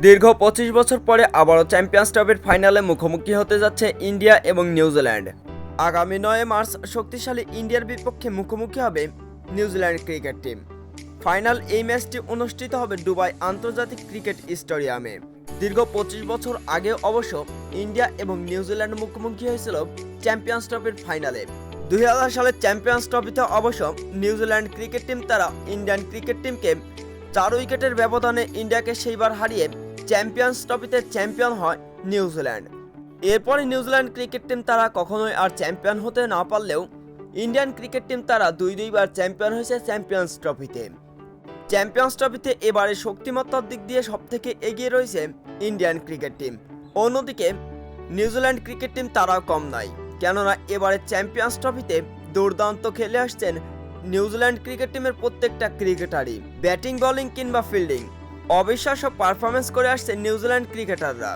দীর্ঘ পঁচিশ বছর পরে আবারও চ্যাম্পিয়ন্স ট্রফির ফাইনালে মুখোমুখি হতে যাচ্ছে ইন্ডিয়া এবং নিউজিল্যান্ড। আগামী নয় মার্চ শক্তিশালী ইন্ডিয়ার বিপক্ষে মুখোমুখি হবে নিউজিল্যান্ড ক্রিকেট টিম। ফাইনাল এই ম্যাচটি অনুষ্ঠিত হবে দুবাই আন্তর্জাতিক ক্রিকেট স্টেডিয়ামে। দীর্ঘ পঁচিশ বছর আগে অবশ্য ইন্ডিয়া এবং নিউজিল্যান্ড মুখোমুখি হয়েছিল চ্যাম্পিয়ন্স ট্রফির ফাইনালে। দুই সালের চ্যাম্পিয়ন্স ট্রফিতে অবশ্য নিউজিল্যান্ড ক্রিকেট টিম তারা ইন্ডিয়ান ক্রিকেট টিমকে চার উইকেটের ব্যবধানে ইন্ডিয়াকে সেইবার হারিয়ে চ্যাম্পিয়ন্স ট্রফিতে চ্যাম্পিয়ন হয় নিউজিল্যান্ড। এরপরে নিউজিল্যান্ড ক্রিকেট টিম তারা কখনোই আর চ্যাম্পিয়ন হতে না পারলেও ইন্ডিয়ান ক্রিকেট টিম তারা দুই দুইবার চ্যাম্পিয়ন হয়েছে চ্যাম্পিয়ন্স ট্রফিতে। চ্যাম্পিয়ন্স ট্রফিতে এবারে শক্তিমত্তার দিক দিয়ে সবথেকে এগিয়ে রয়েছে ইন্ডিয়ান ক্রিকেট টিম। অন্যদিকে, নিউজিল্যান্ড ক্রিকেট টিম তারাও কম নাই কেননা এবারে চ্যাম্পিয়ন্স ট্রফিতে দুর্দান্ত খেলে আসছেন নিউজিল্যান্ড ক্রিকেট টিমের প্রত্যেকটা ক্রিকেটারই ব্যাটিং, বোলিং কিংবা ফিল্ডিং। অবিশ্বাস্য পারফরমেন্স করে আসছে নিউজিল্যান্ড ক্রিকেটাররা।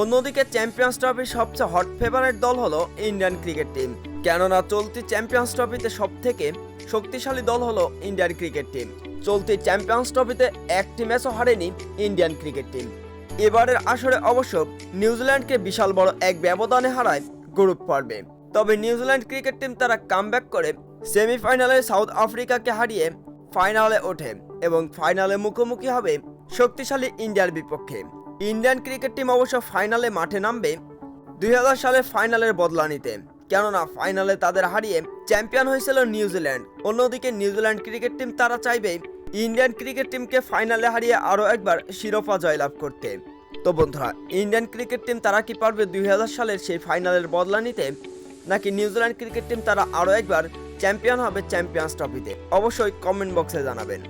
অন্যদিকে চ্যাম্পিয়ন্স ট্রফির সবচেয়ে হট ফেভারিট দল হলো ইন্ডিয়ান ক্রিকেট টিম। কেননা চলতি চ্যাম্পিয়ন্স ট্রফিতে সব থেকে শক্তিশালী দল হলো ইন্ডিয়ান ক্রিকেট টিম। চলতি চ্যাম্পিয়ন্স ট্রফিতে একটি ম্যাচও হারেনি ইন্ডিয়ান ক্রিকেট টিম। এবারের আসরে অবশ্য নিউজিল্যান্ডকে বিশাল বড় এক ব্যবধানে হারায় গ্রুপ পর্বে। তবে নিউজিল্যান্ড ক্রিকেট টিম তারা কামব্যাক করে সেমিফাইনালে সাউথ আফ্রিকাকে হারিয়ে ফাইনালে ওঠে এবং ফাইনালে মুখোমুখি হবে শক্তিশালী ইন্ডিয়ার বিপক্ষে। ইন্ডিয়ান ক্রিকেট টিম অবশ্য ফাইনালে মাঠে নামবে দুই হাজার সালে ফাইনালের বদলা নিতে। কেননা ফাইনালে তাদের হারিয়ে চ্যাম্পিয়ন হয়েছিল নিউজিল্যান্ড অন্যদিকে নিউজিল্যান্ড ক্রিকেট টিম তারা চাইবে ইন্ডিয়ান ক্রিকেট টিমকে ফাইনালে হারিয়ে আরও একবার শিরোপা জয়লাভ করতে। তো বন্ধুরা, ইন্ডিয়ান ক্রিকেট টিম তারা কি পারবে দুই হাজার সালের সেই ফাইনালের বদলা নিতে? নাকি নিউজিল্যান্ড ক্রিকেট টিম তারা আরও একবার চ্যাম্পিয়ন হবে চ্যাম্পিয়ন্স ট্রফিতে? অবশ্যই কমেন্ট বক্সে জানাবেন।